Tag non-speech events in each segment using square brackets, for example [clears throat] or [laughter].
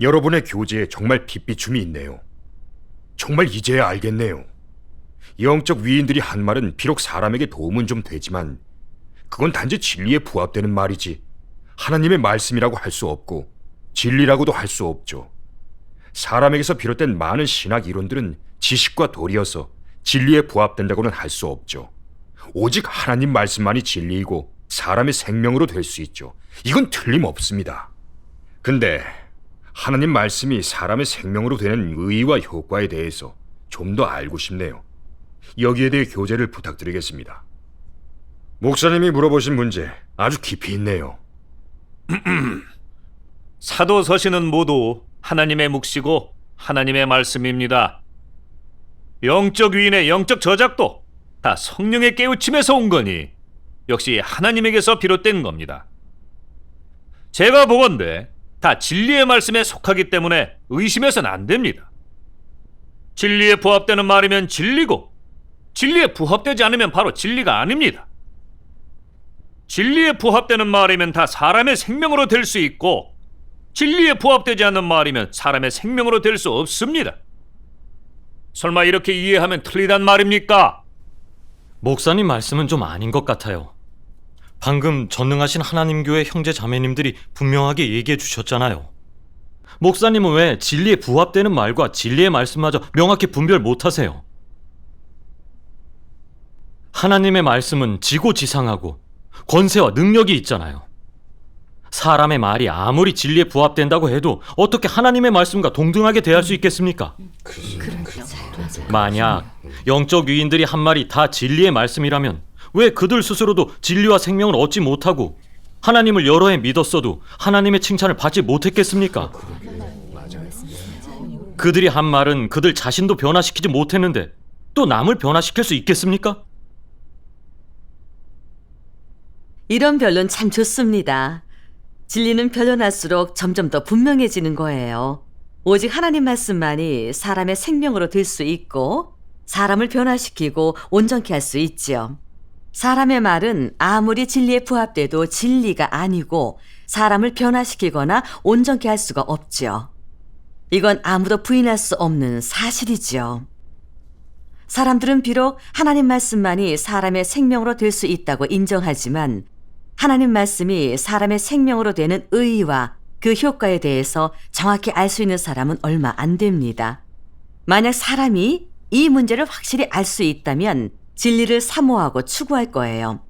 여러분의 교제에 정말 빛비춤이 있네요. 정말 이제야 알겠네요. 영적 위인들이 한 말은 비록 사람에게 도움은 좀 되지만 그건 단지 진리에 부합되는 말이지 하나님의 말씀이라고 할 수 없고 진리라고도 할 수 없죠. 사람에게서 비롯된 많은 신학 이론들은 지식과 도리여서 진리에 부합된다고는 할 수 없죠. 오직 하나님 말씀만이 진리이고 사람의 생명으로 될 수 있죠. 이건 틀림없습니다. 근데 하나님 말씀이 사람의 생명으로 되는 의의와 효과에 대해서 좀 더 알고 싶네요. 여기에 대해 교제를 부탁드리겠습니다. 목사님이 물어보신 문제 아주 깊이 있네요. [clears throat] 사도 서신은 모두 하나님의 묵시고 하나님의 말씀입니다. 영적 위인의 영적 저작도 다 성령의 깨우침에서 온 거니 역시 하나님에게서 비롯된 겁니다. 제가 보건대 다 진리의 말씀에 속하기 때문에 의심해서는 안 됩니다. 진리에 부합되는 말이면 진리고 진리에 부합되지 않으면 바로 진리가 아닙니다. 진리에 부합되는 말이면 다 사람의 생명으로 될 수 있고 진리에 부합되지 않는 말이면 사람의 생명으로 될 수 없습니다. 설마 이렇게 이해하면 틀리단 말입니까? 목사님 말씀은 좀 아닌 것 같아요. 방금 전능하신 하나님 교회 형제 자매님들이 분명하게 얘기해 주셨잖아요. 목사님은 왜 진리에 부합되는 말과 진리의 말씀마저 명확히 분별 못 하세요? 하나님의 말씀은 지고지상하고 권세와 능력이 있잖아요. 사람의 말이 아무리 진리에 부합된다고 해도 어떻게 하나님의 말씀과 동등하게 대할 수 있겠습니까? 만약 영적 위인들이 한 말이 다 진리의 말씀이라면 왜 그들 스스로도 진리와 생명을 얻지 못하고 하나님을 여러 해 믿었어도 하나님의 칭찬을 받지 못했겠습니까? 그들이 한 말은 그들 자신도 변화시키지 못했는데 또 남을 변화시킬 수 있겠습니까? 이런 변론 참 좋습니다. 진리는 변론할수록 점점 더 분명해지는 거예요. 오직 하나님 말씀만이 사람의 생명으로 될 수 있고 사람을 변화시키고 온전케 할 수 있지요. 사람의 말은 아무리 진리에 부합돼도 진리가 아니고 사람을 변화시키거나 온전케 할 수가 없지요. 이건 아무도 부인할 수 없는 사실이지요. 사람들은 비록 하나님 말씀만이 사람의 생명으로 될 수 있다고 인정하지만 하나님 말씀이 사람의 생명으로 되는 의의와 그 효과에 대해서 정확히 알 수 있는 사람은 얼마 안 됩니다. 만약 사람이 이 문제를 확실히 알 수 있다면 진리를 사모하고 추구할 거예요.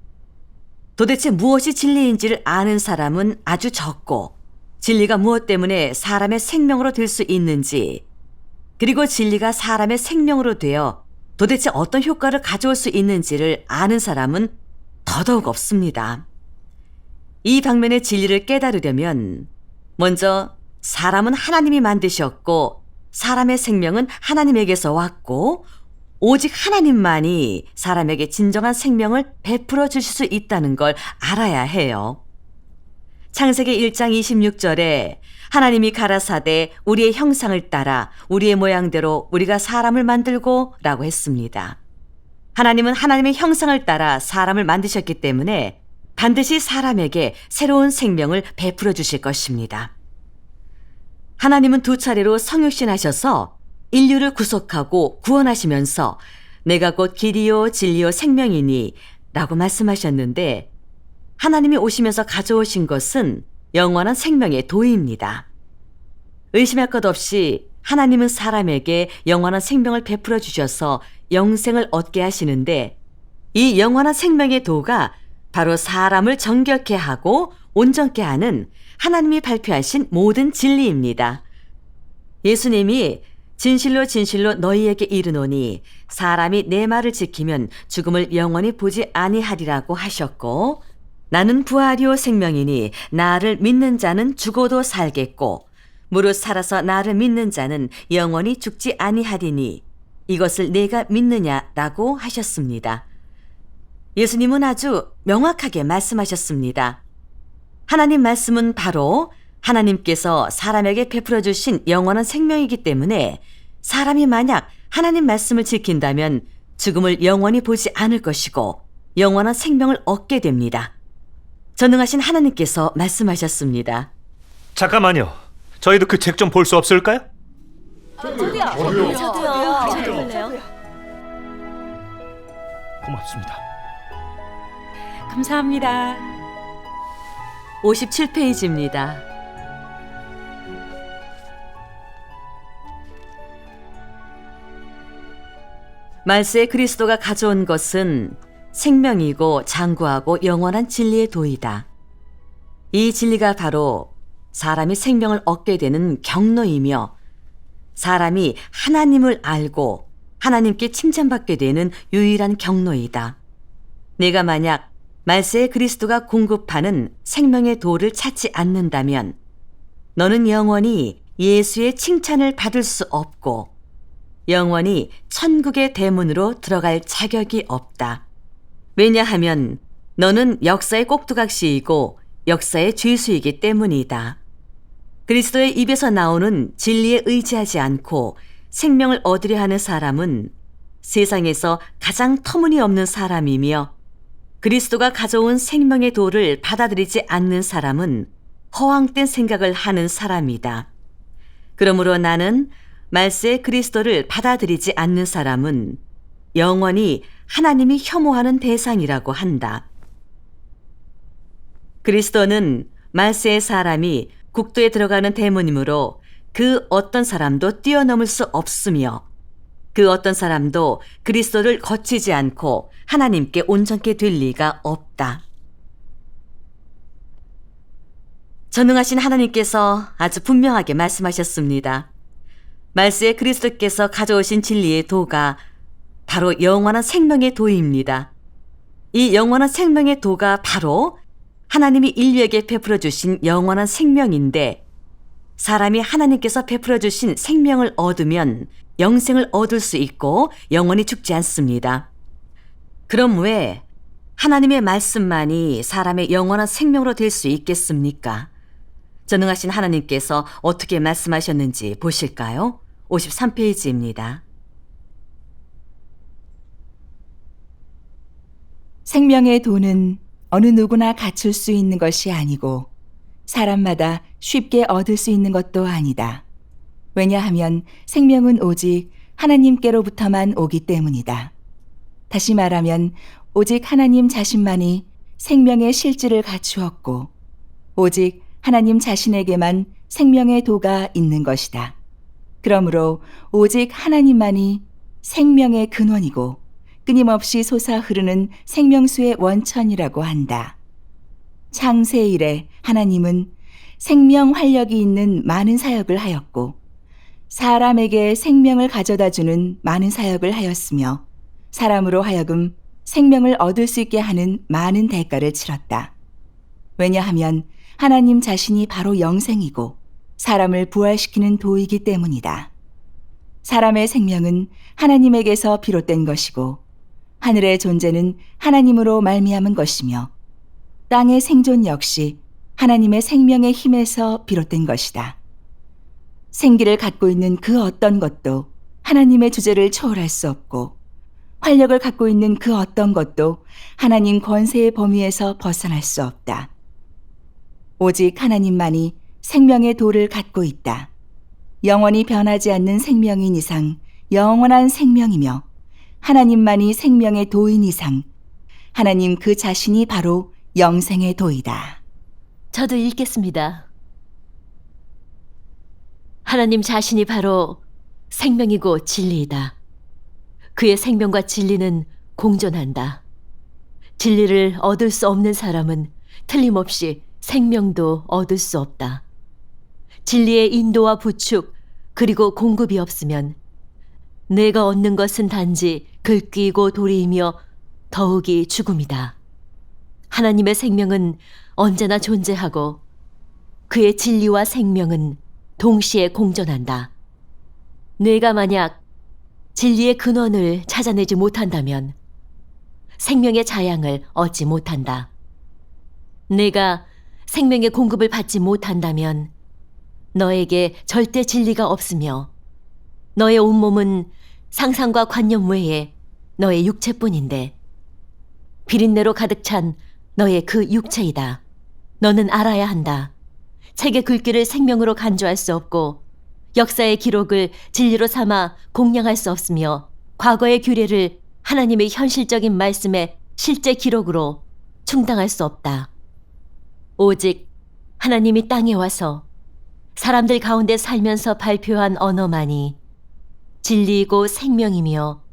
도대체 무엇이 진리인지를 아는 사람은 아주 적고 진리가 무엇 때문에 사람의 생명으로 될 수 있는지 그리고 진리가 사람의 생명으로 되어 도대체 어떤 효과를 가져올 수 있는지를 아는 사람은 더더욱 없습니다. 이 방면의 진리를 깨달으려면 먼저 사람은 하나님이 만드셨고 사람의 생명은 하나님에게서 왔고 오직 하나님만이 사람에게 진정한 생명을 베풀어 주실 수 있다는 걸 알아야 해요. 창세기 1장 26절에 하나님이 가라사대 우리의 형상을 따라 우리의 모양대로 우리가 사람을 만들고 라고 했습니다. 하나님은 하나님의 형상을 따라 사람을 만드셨기 때문에 반드시 사람에게 새로운 생명을 베풀어 주실 것입니다. 하나님은 두 차례로 성육신하셔서 인류를 구속하고 구원하시면서 내가 곧 길이요 진리요 생명이니 라고 말씀하셨는데 하나님이 오시면서 가져오신 것은 영원한 생명의 도입니다. 의심할 것 없이 하나님은 사람에게 영원한 생명을 베풀어 주셔서 영생을 얻게 하시는데 이 영원한 생명의 도가 바로 사람을 정결케 하고 온전케 하는 하나님이 발표하신 모든 진리입니다. 예수님이 진실로 진실로 너희에게 이르노니 사람이 내 말을 지키면 죽음을 영원히 보지 아니하리라고 하셨고 나는 부활이요 생명이니 나를 믿는 자는 죽어도 살겠고 무릇 살아서 나를 믿는 자는 영원히 죽지 아니하리니 이것을 내가 믿느냐라고 하셨습니다. 예수님은 아주 명확하게 말씀하셨습니다. 하나님 말씀은 바로 하나님께서 사람에게 베풀어 주신 영원한 생명이기 때문에 사람이 만약 하나님 말씀을 지킨다면 죽음을 영원히 보지 않을 것이고 영원한 생명을 얻게 됩니다. 전능하신 하나님께서 말씀하셨습니다. 잠깐만요. 저희도 그 책 좀 볼 수 없을까요? 저도요. 저도 볼래요. 고맙습니다. 감사합니다. 57페이지입니다. 말세에 그리스도가 가져온 것은 생명이고 장구하고 영원한 진리의 도이다. 이 진리가 바로 사람이 생명을 얻게 되는 경로이며 사람이 하나님을 알고 하나님께 칭찬받게 되는 유일한 경로이다. 내가 만약 말세에 그리스도가 공급하는 생명의 도를 찾지 않는다면 너는 영원히 예수의 칭찬을 받을 수 없고 영원히 천국의 대문으로 들어갈 자격이 없다. 왜냐하면 너는 역사의 꼭두각시이고 역사의 죄수이기 때문이다. 그리스도의 입에서 나오는 진리에 의지하지 않고 생명을 얻으려 하는 사람은 세상에서 가장 터무니없는 사람이며 그리스도가 가져온 생명의 도를 받아들이지 않는 사람은 허황된 생각을 하는 사람이다. 그러므로 나는 말세 그리스도를 받아들이지 않는 사람은 영원히 하나님이 혐오하는 대상이라고 한다. 그리스도는 말세의 사람이 국도에 들어가는 대문이므로 그 어떤 사람도 뛰어넘을 수 없으며 그 어떤 사람도 그리스도를 거치지 않고 하나님께 온전케 될 리가 없다. 전능하신 하나님께서 아주 분명하게 말씀하셨습니다. 말세에 그리스도께서 가져오신 진리의 도가 바로 영원한 생명의 도입니다. 이 영원한 생명의 도가 바로 하나님이 인류에게 베풀어 주신 영원한 생명인데 사람이 하나님께서 베풀어 주신 생명을 얻으면 영생을 얻을 수 있고 영원히 죽지 않습니다. 그럼 왜 하나님의 말씀만이 사람의 영원한 생명으로 될 수 있겠습니까? 전능하신 하나님께서 어떻게 말씀하셨는지 보실까요? 53페이지입니다. 생명의 도는 어느 누구나 갖출 수 있는 것이 아니고 사람마다 쉽게 얻을 수 있는 것도 아니다. 왜냐하면 생명은 오직 하나님께로부터만 오기 때문이다. 다시 말하면 오직 하나님 자신만이 생명의 실질을 갖추었고 오직 하나님 자신에게만 생명의 도가 있는 것이다. 그러므로 오직 하나님만이 생명의 근원이고 끊임없이 솟아 흐르는 생명수의 원천이라고 한다. 창세 이래 하나님은 생명 활력이 있는 많은 사역을 하였고 사람에게 생명을 가져다 주는 많은 사역을 하였으며 사람으로 하여금 생명을 얻을 수 있게 하는 많은 대가를 치렀다. 왜냐하면 하나님 자신이 바로 영생이고 사람을 부활시키는 도이기 때문이다. 사람의 생명은 하나님에게서 비롯된 것이고 하늘의 존재는 하나님으로 말미암은 것이며 땅의 생존 역시 하나님의 생명의 힘에서 비롯된 것이다. 생기를 갖고 있는 그 어떤 것도 하나님의 주제를 초월할 수 없고 활력을 갖고 있는 그 어떤 것도 하나님 권세의 범위에서 벗어날 수 없다. 오직 하나님만이 생명의 도를 갖고 있다. 영원히 변하지 않는 생명인 이상 영원한 생명이며 하나님만이 생명의 도인 이상 하나님 그 자신이 바로 영생의 도이다. 저도 읽겠습니다. 하나님 자신이 바로 생명이고 진리이다. 그의 생명과 진리는 공존한다. 진리를 얻을 수 없는 사람은 틀림없이 생명도 얻을 수 없다. 진리의 인도와 부축, 그리고 공급이 없으면 내가 얻는 것은 단지 긁기고 도리이며 더욱이 죽음이다. 하나님의 생명은 언제나 존재하고 그의 진리와 생명은 동시에 공존한다. 내가 만약 진리의 근원을 찾아내지 못한다면 생명의 자양을 얻지 못한다. 내가 생명의 공급을 받지 못한다면 너에게 절대 진리가 없으며 너의 온몸은 상상과 관념 외에 너의 육체뿐인데 비린내로 가득 찬 너의 그 육체이다. 너는 알아야 한다. 책의 글귀를 생명으로 간주할 수 없고 역사의 기록을 진리로 삼아 공량할 수 없으며 과거의 규례를 하나님의 현실적인 말씀의 실제 기록으로 충당할 수 없다. 오직 하나님이 땅에 와서 사람들 가운데 살면서 발표한 언어만이 진리이고 생명이며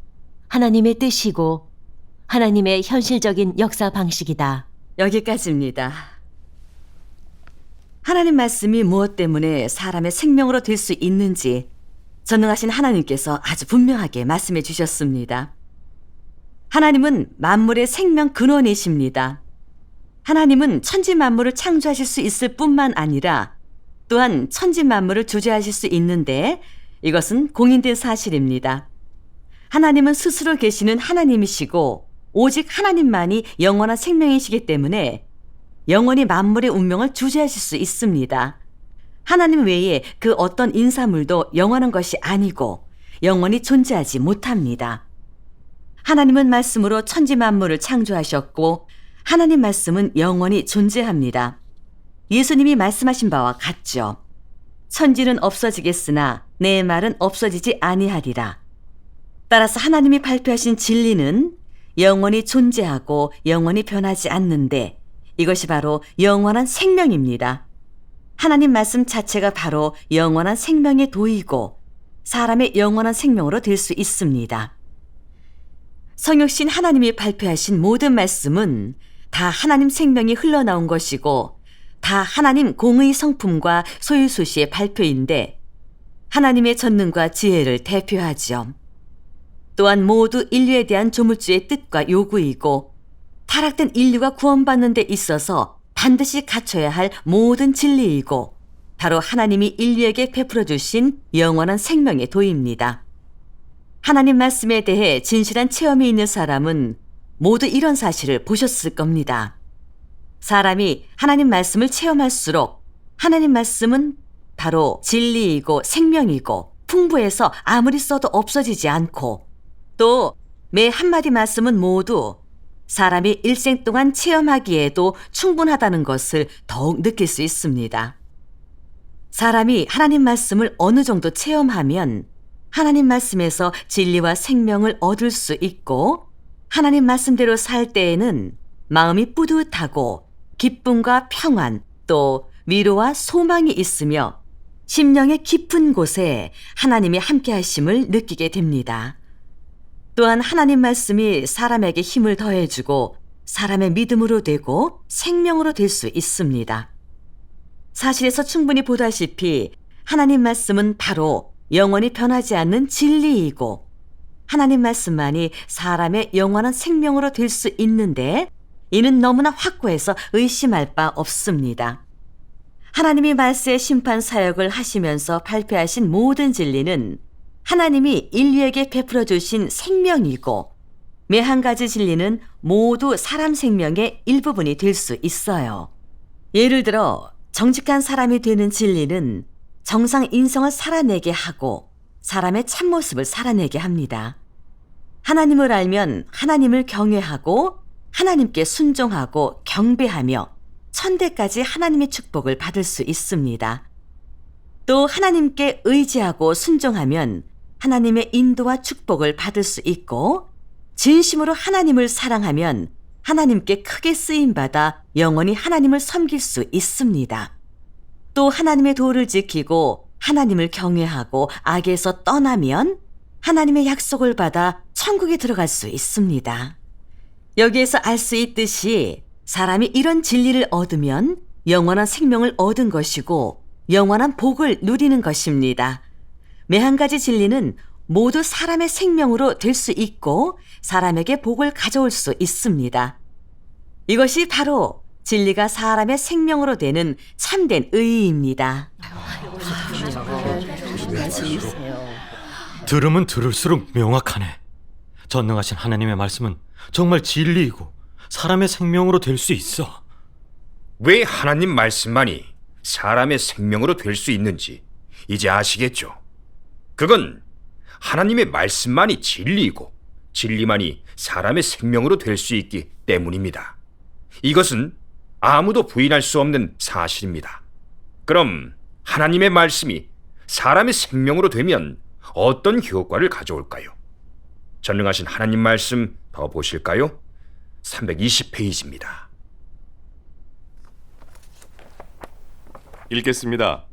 하나님의 뜻이고 하나님의 현실적인 역사 방식이다. 여기까지입니다. 하나님 말씀이 무엇 때문에 사람의 생명으로 될 수 있는지 전능하신 하나님께서 아주 분명하게 말씀해 주셨습니다. 하나님은 만물의 생명 근원이십니다. 하나님은 천지 만물을 창조하실 수 있을 뿐만 아니라 또한 천지 만물을 주재하실 수 있는데 이것은 공인된 사실입니다. 하나님은 스스로 계시는 하나님이시고 오직 하나님만이 영원한 생명이시기 때문에 영원히 만물의 운명을 주재하실 수 있습니다. 하나님 외에 그 어떤 인사물도 영원한 것이 아니고 영원히 존재하지 못합니다. 하나님은 말씀으로 천지 만물을 창조하셨고 하나님 말씀은 영원히 존재합니다. 예수님이 말씀하신 바와 같죠. 천지는 없어지겠으나 내 말은 없어지지 아니하리라. 따라서 하나님이 발표하신 진리는 영원히 존재하고 영원히 변하지 않는데 이것이 바로 영원한 생명입니다. 하나님 말씀 자체가 바로 영원한 생명의 도이고 사람의 영원한 생명으로 될 수 있습니다. 성육신 하나님이 발표하신 모든 말씀은 다 하나님 생명이 흘러나온 것이고 다 하나님 공의 성품과 소유수시의 발표인데 하나님의 전능과 지혜를 대표하죠. 또한 모두 인류에 대한 조물주의 뜻과 요구이고 타락된 인류가 구원받는 데 있어서 반드시 갖춰야 할 모든 진리이고 바로 하나님이 인류에게 베풀어 주신 영원한 생명의 도입니다. 하나님 말씀에 대해 진실한 체험이 있는 사람은 모두 이런 사실을 보셨을 겁니다. 사람이 하나님 말씀을 체험할수록 하나님 말씀은 바로 진리이고 생명이고 풍부해서 아무리 써도 없어지지 않고 또 매 한마디 말씀은 모두 사람이 일생 동안 체험하기에도 충분하다는 것을 더욱 느낄 수 있습니다. 사람이 하나님 말씀을 어느 정도 체험하면 하나님 말씀에서 진리와 생명을 얻을 수 있고 하나님 말씀대로 살 때에는 마음이 뿌듯하고 기쁨과 평안 또 위로와 소망이 있으며 심령의 깊은 곳에 하나님이 함께 하심을 느끼게 됩니다. 또한 하나님 말씀이 사람에게 힘을 더해주고 사람의 믿음으로 되고 생명으로 될 수 있습니다. 사실에서 충분히 보다시피 하나님 말씀은 바로 영원히 변하지 않는 진리이고 하나님 말씀만이 사람의 영원한 생명으로 될 수 있는데 이는 너무나 확고해서 의심할 바 없습니다. 하나님이 말세의 심판 사역을 하시면서 발표하신 모든 진리는 하나님이 인류에게 베풀어 주신 생명이고 매 한 가지 진리는 모두 사람 생명의 일부분이 될 수 있어요. 예를 들어 정직한 사람이 되는 진리는 정상 인성을 살아내게 하고 사람의 참모습을 살아내게 합니다. 하나님을 알면 하나님을 경외하고 하나님께 순종하고 경배하며 천대까지 하나님의 축복을 받을 수 있습니다. 또 하나님께 의지하고 순종하면 하나님의 인도와 축복을 받을 수 있고 진심으로 하나님을 사랑하면 하나님께 크게 쓰임 받아 영원히 하나님을 섬길 수 있습니다. 또 하나님의 도를 지키고 하나님을 경외하고 악에서 떠나면 하나님의 약속을 받아 천국에 들어갈 수 있습니다. 여기에서 알 수 있듯이 사람이 이런 진리를 얻으면 영원한 생명을 얻은 것이고 영원한 복을 누리는 것입니다. 매한 가지 진리는 모두 사람의 생명으로 될 수 있고 사람에게 복을 가져올 수 있습니다. 이것이 바로 진리가 사람의 생명으로 되는 참된 의의입니다. 들으면 들을수록 명확하네. 전능하신 하나님의 말씀은 정말 진리이고 사람의 생명으로 될 수 있어. 왜 하나님 말씀만이 사람의 생명으로 될 수 있는지 이제 아시겠죠? 그건 하나님의 말씀만이 진리이고 진리만이 사람의 생명으로 될 수 있기 때문입니다. 이것은 아무도 부인할 수 없는 사실입니다. 그럼 하나님의 말씀이 사람의 생명으로 되면 어떤 효과를 가져올까요? 전능하신 하나님 말씀 더 보실까요? 320페이지입니다. 읽겠습니다.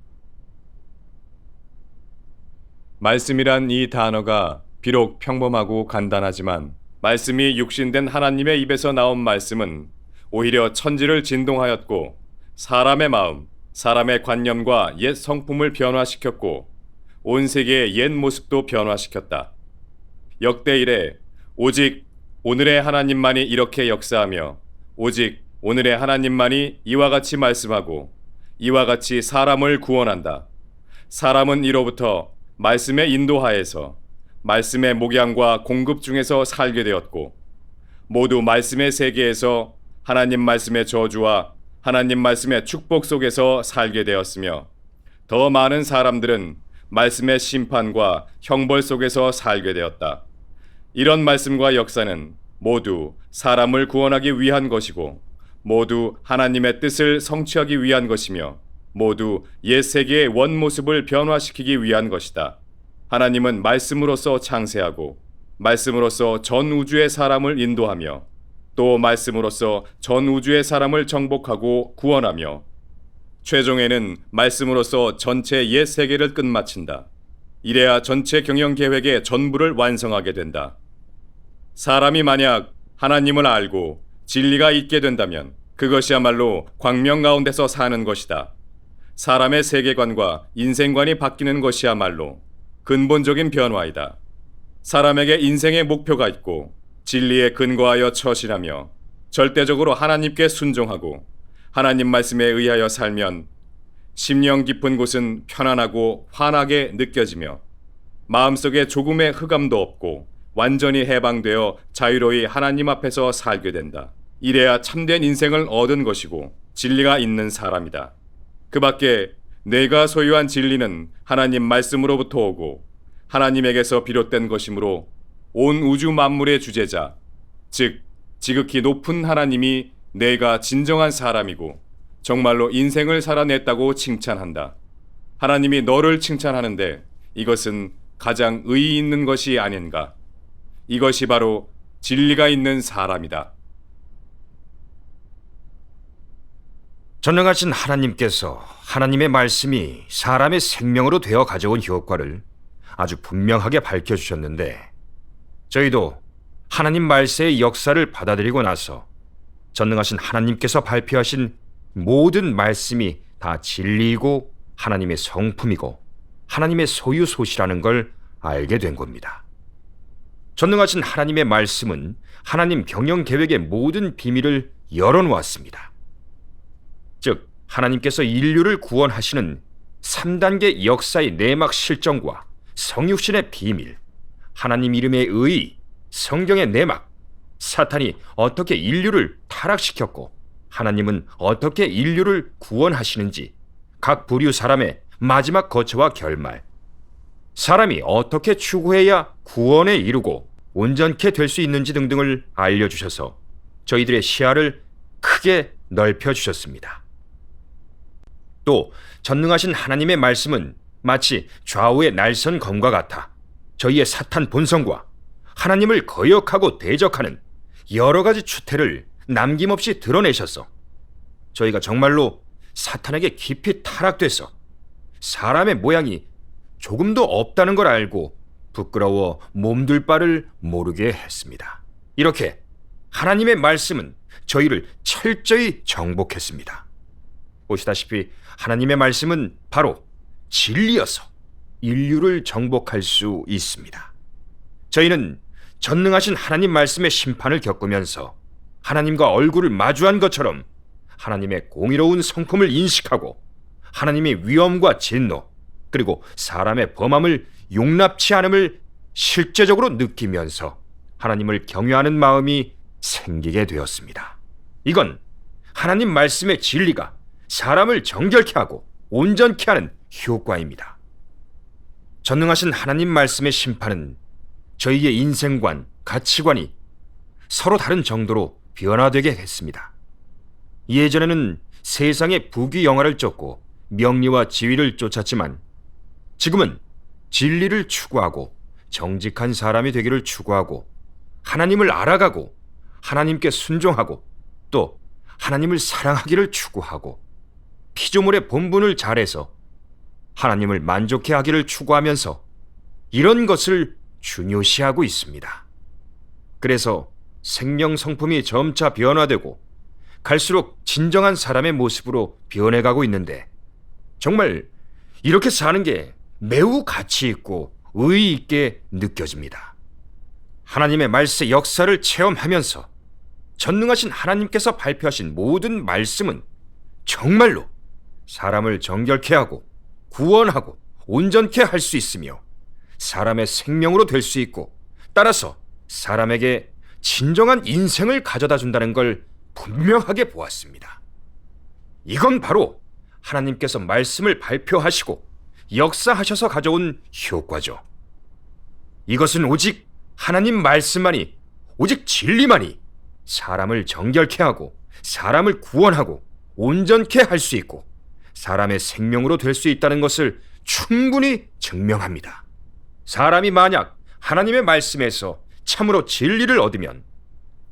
말씀이란 이 단어가 비록 평범하고 간단하지만 말씀이 육신된 하나님의 입에서 나온 말씀은 오히려 천지를 진동하였고 사람의 마음, 사람의 관념과 옛 성품을 변화시켰고 온 세계의 옛 모습도 변화시켰다. 역대 이래 오직 오늘의 하나님만이 이렇게 역사하며 오직 오늘의 하나님만이 이와 같이 말씀하고 이와 같이 사람을 구원한다. 사람은 이로부터 말씀의 인도하에서 말씀의 목양과 공급 중에서 살게 되었고 모두 말씀의 세계에서 하나님 말씀의 저주와 하나님 말씀의 축복 속에서 살게 되었으며 더 많은 사람들은 말씀의 심판과 형벌 속에서 살게 되었다. 이런 말씀과 역사는 모두 사람을 구원하기 위한 것이고 모두 하나님의 뜻을 성취하기 위한 것이며 모두 옛 세계의 원 모습을 변화시키기 위한 것이다. 하나님은 말씀으로서 창세하고 말씀으로서 전 우주의 사람을 인도하며 또 말씀으로서 전 우주의 사람을 정복하고 구원하며 최종에는 말씀으로서 전체 옛 세계를 끝마친다. 이래야 전체 경영 계획의 전부를 완성하게 된다. 사람이 만약 하나님을 알고 진리가 있게 된다면 그것이야말로 광명 가운데서 사는 것이다. 사람의 세계관과 인생관이 바뀌는 것이야말로 근본적인 변화이다. 사람에게 인생의 목표가 있고 진리에 근거하여 처신하며 절대적으로 하나님께 순종하고 하나님 말씀에 의하여 살면 심령 깊은 곳은 편안하고 환하게 느껴지며 마음속에 조금의 흑암도 없고 완전히 해방되어 자유로이 하나님 앞에서 살게 된다. 이래야 참된 인생을 얻은 것이고 진리가 있는 사람이다. 그 밖에 내가 소유한 진리는 하나님 말씀으로부터 오고 하나님에게서 비롯된 것이므로 온 우주 만물의 주제자, 즉 지극히 높은 하나님이 내가 진정한 사람이고 정말로 인생을 살아냈다고 칭찬한다. 하나님이 너를 칭찬하는데 이것은 가장 의의 있는 것이 아닌가. 이것이 바로 진리가 있는 사람이다. 전능하신 하나님께서 하나님의 말씀이 사람의 생명으로 되어 가져온 효과를 아주 분명하게 밝혀주셨는데 저희도 하나님 말세의 역사를 받아들이고 나서 전능하신 하나님께서 발표하신 모든 말씀이 다 진리이고 하나님의 성품이고 하나님의 소유 소시라는 걸 알게 된 겁니다. 전능하신 하나님의 말씀은 하나님 경영 계획의 모든 비밀을 열어놓았습니다. 즉 하나님께서 인류를 구원하시는 3단계 역사의 내막 실정과 성육신의 비밀, 하나님 이름의 의, 성경의 내막, 사탄이 어떻게 인류를 타락시켰고 하나님은 어떻게 인류를 구원하시는지 각 부류 사람의 마지막 거처와 결말, 사람이 어떻게 추구해야 구원에 이르고 온전케 될 수 있는지 등등을 알려주셔서 저희들의 시야를 크게 넓혀주셨습니다. 또 전능하신 하나님의 말씀은 마치 좌우의 날선 검과 같아 저희의 사탄 본성과 하나님을 거역하고 대적하는 여러 가지 추태를 남김없이 드러내셔서 저희가 정말로 사탄에게 깊이 타락돼서 사람의 모양이 조금도 없다는 걸 알고 부끄러워 몸둘 바를 모르게 했습니다. 이렇게 하나님의 말씀은 저희를 철저히 정복했습니다. 보시다시피 하나님의 말씀은 바로 진리여서 인류를 정복할 수 있습니다. 저희는 전능하신 하나님 말씀의 심판을 겪으면서 하나님과 얼굴을 마주한 것처럼 하나님의 공의로운 성품을 인식하고 하나님의 위엄과 진노 그리고 사람의 범함을 용납치 않음을 실제적으로 느끼면서 하나님을 경외하는 마음이 생기게 되었습니다. 이건 하나님 말씀의 진리가 사람을 정결케 하고 온전케 하는 효과입니다. 전능하신 하나님 말씀의 심판은 저희의 인생관, 가치관이 서로 다른 정도로 변화되게 했습니다. 예전에는 세상의 부귀 영화를 쫓고 명리와 지위를 쫓았지만 지금은 진리를 추구하고 정직한 사람이 되기를 추구하고 하나님을 알아가고 하나님께 순종하고 또 하나님을 사랑하기를 추구하고 피조물의 본분을 잘해서 하나님을 만족해 하기를 추구하면서 이런 것을 중요시하고 있습니다. 그래서 생명 성품이 점차 변화되고 갈수록 진정한 사람의 모습으로 변해가고 있는데 정말 이렇게 사는 게 매우 가치 있고 의의 있게 느껴집니다. 하나님의 말씀의 역사를 체험하면서 전능하신 하나님께서 발표하신 모든 말씀은 정말로 사람을 정결케 하고 구원하고 온전케 할 수 있으며 사람의 생명으로 될 수 있고 따라서 사람에게 진정한 인생을 가져다 준다는 걸 분명하게 보았습니다. 이건 바로 하나님께서 말씀을 발표하시고 역사하셔서 가져온 효과죠. 이것은 오직 하나님 말씀만이, 오직 진리만이 사람을 정결케 하고 사람을 구원하고 온전케 할 수 있고 사람의 생명으로 될 수 있다는 것을 충분히 증명합니다. 사람이 만약 하나님의 말씀에서 참으로 진리를 얻으면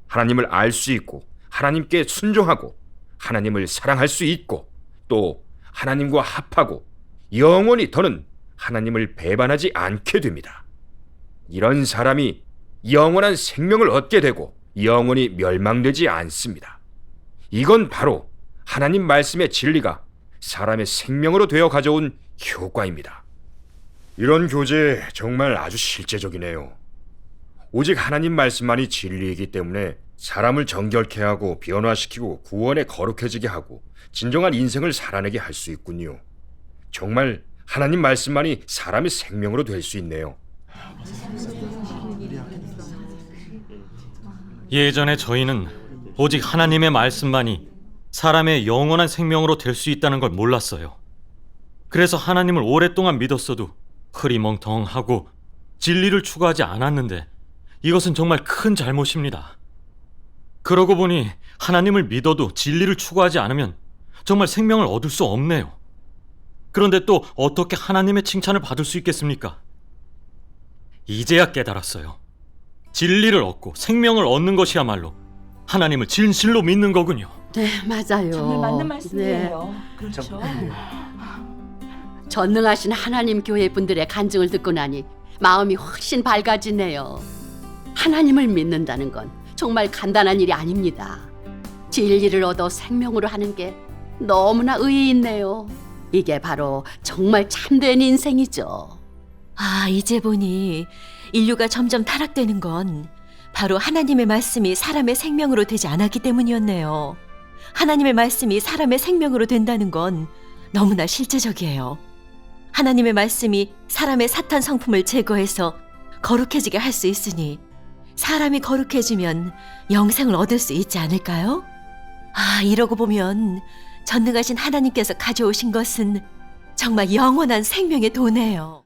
하나님을 알 수 있고 하나님께 순종하고 하나님을 사랑할 수 있고 또 하나님과 합하고 영원히 더는 하나님을 배반하지 않게 됩니다. 이런 사람이 영원한 생명을 얻게 되고 영원히 멸망되지 않습니다. 이건 바로 하나님 말씀의 진리가 사람의 생명으로 되어 가져온 효과입니다. 이런 교제 정말 아주 실제적이네요. 오직 하나님 말씀만이 진리이기 때문에 사람을 정결케 하고 변화시키고 구원에 거룩해지게 하고 진정한 인생을 살아내게 할 수 있군요. 정말 하나님 말씀만이 사람의 생명으로 될 수 있네요. 예전에 저희는 오직 하나님의 말씀만이 사람의 영원한 생명으로 될 수 있다는 걸 몰랐어요. 그래서 하나님을 오랫동안 믿었어도 흐리멍텅하고 진리를 추구하지 않았는데 이것은 정말 큰 잘못입니다. 그러고 보니 하나님을 믿어도 진리를 추구하지 않으면 정말 생명을 얻을 수 없네요. 그런데 또 어떻게 하나님의 칭찬을 받을 수 있겠습니까? 이제야 깨달았어요. 진리를 얻고 생명을 얻는 것이야말로 하나님을 진실로 믿는 거군요. 네, 맞아요. 정말 맞는 말씀이에요. 그렇죠. 전능하신 하나님 교회 분들의 간증을 듣고 나니 마음이 훨씬 밝아지네요. 하나님을 믿는다는 건 정말 간단한 일이 아닙니다. 진리를 얻어 생명으로 하는 게 너무나 의의 있네요. 이게 바로 정말 참된 인생이죠. 아, 이제 보니 인류가 점점 타락되는 건 바로 하나님의 말씀이 사람의 생명으로 되지 않았기 때문이었네요. 하나님의 말씀이 사람의 생명으로 된다는 건 너무나 실제적이에요. 하나님의 말씀이 사람의 사탄 성품을 제거해서 거룩해지게 할 수 있으니 사람이 거룩해지면 영생을 얻을 수 있지 않을까요? 아, 이러고 보면 전능하신 하나님께서 가져오신 것은 정말 영원한 생명의 도네요.